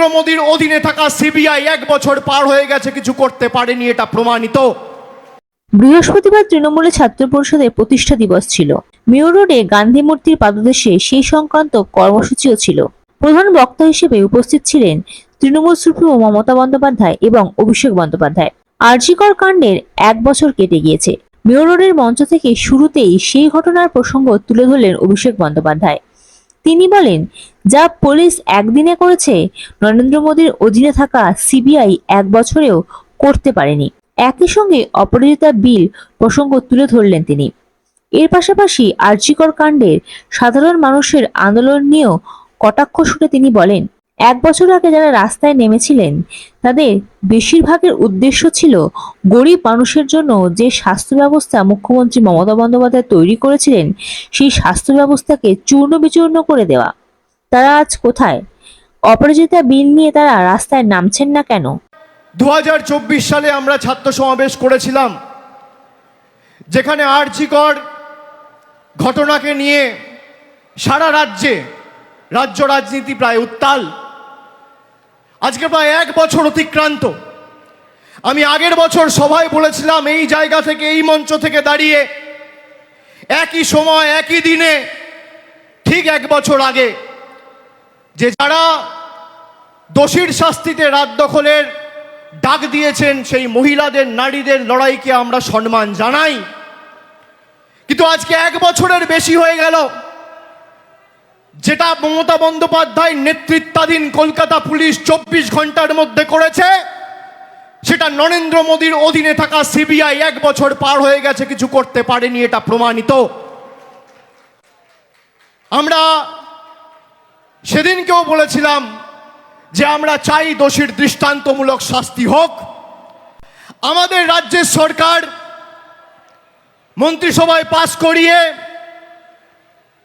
নরেন্দ্র মোদীর অধীনে থাকা সিবিআই এক বছর পার হয়ে গেছে, কিছু করতে পারেনি, এটা প্রমাণিত। বৃহস্পতিবার তৃণমূলের ছাত্র পরিষদের প্রতিষ্ঠা দিবস ছিল। মেয়র রোডে গান্ধী মূর্তির পাদদেশে সেই সংক্রান্ত কর্মসূচিও ছিল। প্রধান বক্তা হিসেবে উপস্থিত ছিলেন তৃণমূল সুপ্রিমো মমতা বন্দ্যোপাধ্যায় এবং অভিষেক বন্দ্যোপাধ্যায়। আরজিকর কাণ্ডের এক বছর কেটে গিয়েছে। মেয়র রোডের মঞ্চ থেকে শুরুতেই সেই ঘটনার প্রসঙ্গ তুলে ধরলেন অভিষেক বন্দ্যোপাধ্যায়। তিনি বলেন, যা পুলিশ একদিনে করেছে, নরেন্দ্র মোদীর অধীনে থাকা সিবিআই এক বছরেও করতে পারেনি। একই সঙ্গে অপরাজিতা বিল প্রসঙ্গ তুলে ধরলেন তিনি। এর পাশাপাশি আর্যিকর কাণ্ডের সাধারণ মানুষের আন্দোলন নিয়েও কটাক্ষ সুরে তিনি বলেন এক বছর আগে যারা রাস্তায় নেমেছিলেন, তাদের বেশিরভাগের উদ্দেশ্য ছিল গরিব মানুষের জন্য যে স্বাস্থ্য ব্যবস্থা মুখ্যমন্ত্রী মমতা বন্দ্যোপাধ্যায় তৈরি করেছিলেন, সেই স্বাস্থ্য ব্যবস্থাকে চূর্ণ বিচূর্ণ করে দেওয়া। তারা আজ কোথায়? অপরাজিতা বিল নিয়ে তারা রাস্তায় নামছেন না কেন? দু হাজার চব্বিশ সালে আমরা ছাত্র সমাবেশ করেছিলাম, যেখানে আর্জিকর ঘটনাকে নিয়ে সারা রাজ্যে, রাজ্য রাজনীতি প্রায় উত্তাল। আজকে প্রায় এক বছর অতিক্রান্ত। আমি আগের বছর সভায় বলেছিলাম, এই জায়গা থেকে, এই মঞ্চ থেকে দাঁড়িয়ে একই সময়, একই দিনে, ঠিক এক বছর আগে, যে যারা দোষীর শাস্তিতে রাত দখলের ডাক দিয়েছেন, সেই মহিলাদের, নারীদের লড়াইকে আমরা সম্মান জানাই। কিন্তু আজকে এক বছরের বেশি হয়ে গেল। যেটা মমতা বন্দ্যোপাধ্যায় নেতৃত্বাধীন কলকাতা পুলিশ চব্বিশ ঘণ্টার মধ্যে করেছে, সেটা নরেন্দ্র মোদীর অধীনে থাকা সিবিআই এক বছর পার হয়ে গেছে, কিছু করতে পারেনি, এটা প্রমাণিত। আমরা সেদিনকেও বলেছিলাম যে আমরা চাই দোষীর দৃষ্টান্তমূলক শাস্তি হোক। আমাদের রাজ্যের সরকার মন্ত্রিসভায় পাশ করিয়ে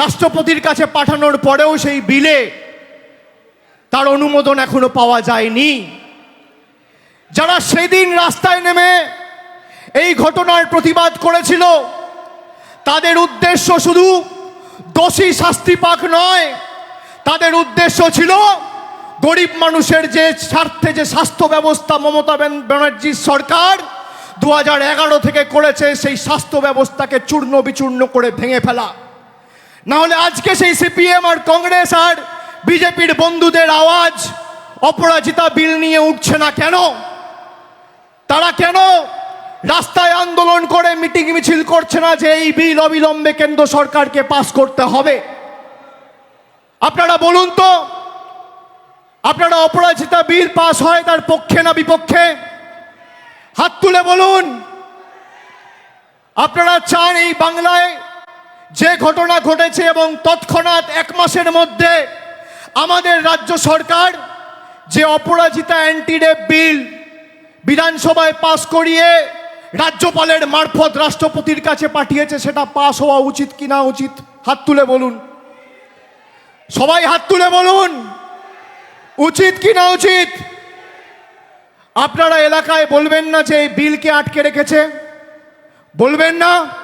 রাষ্ট্রপতির কাছে পাঠানোর পরেও সেই বিলে তার অনুমোদন এখনও পাওয়া যায়নি। যারা সেদিন রাস্তায় নেমে এই ঘটনার প্রতিবাদ করেছিল, তাদের উদ্দেশ্য শুধু দোষী শাস্তি পাক নয়, তাদের উদ্দেশ্য ছিল গরিব মানুষের যে স্বার্থে যে স্বাস্থ্য ব্যবস্থা মমতা ব্যানার্জির সরকার দু থেকে করেছে, সেই স্বাস্থ্য ব্যবস্থাকে চূর্ণ বিচূর্ণ করে ভেঙে ফেলা। না হলে আজকে সেই সিপিএম আর কংগ্রেস আর বিজেপির বন্ধুদের আওয়াজ অপরাজিতা বিল নিয়ে উঠছে না কেন? তারা কেন রাস্তায় আন্দোলন করে, মিটিং মিছিল করছে না যে এই বিল অবিলম্বে কেন্দ্র সরকারকে পাস করতে হবে? আপনারা বলুন তো, আপনারা অপরাজিতা বিল পাস হয় তার পক্ষে না বিপক্ষে? হাত তুলে বলুন। আপনারা চান এই বাংলায় যে ঘটনা ঘটেছে এবং তৎক্ষণাৎ এক মাসের মধ্যে আমাদের রাজ্য সরকার যে অপরাজিতা অ্যান্টিরেপ বিল বিধানসভায় পাস করিয়ে রাজ্যপালের মারফত রাষ্ট্রপতির কাছে পাঠিয়েছে, সেটা পাস হওয়া উচিত কি না উচিত? হাত তুলে বলুন। সবাই হাত তুলে বলুন। উচিত কি না উচিত? আপনারা এলাকায় বলবেন না যে এই বিলকে আটকে রেখেছে। বলবেন না।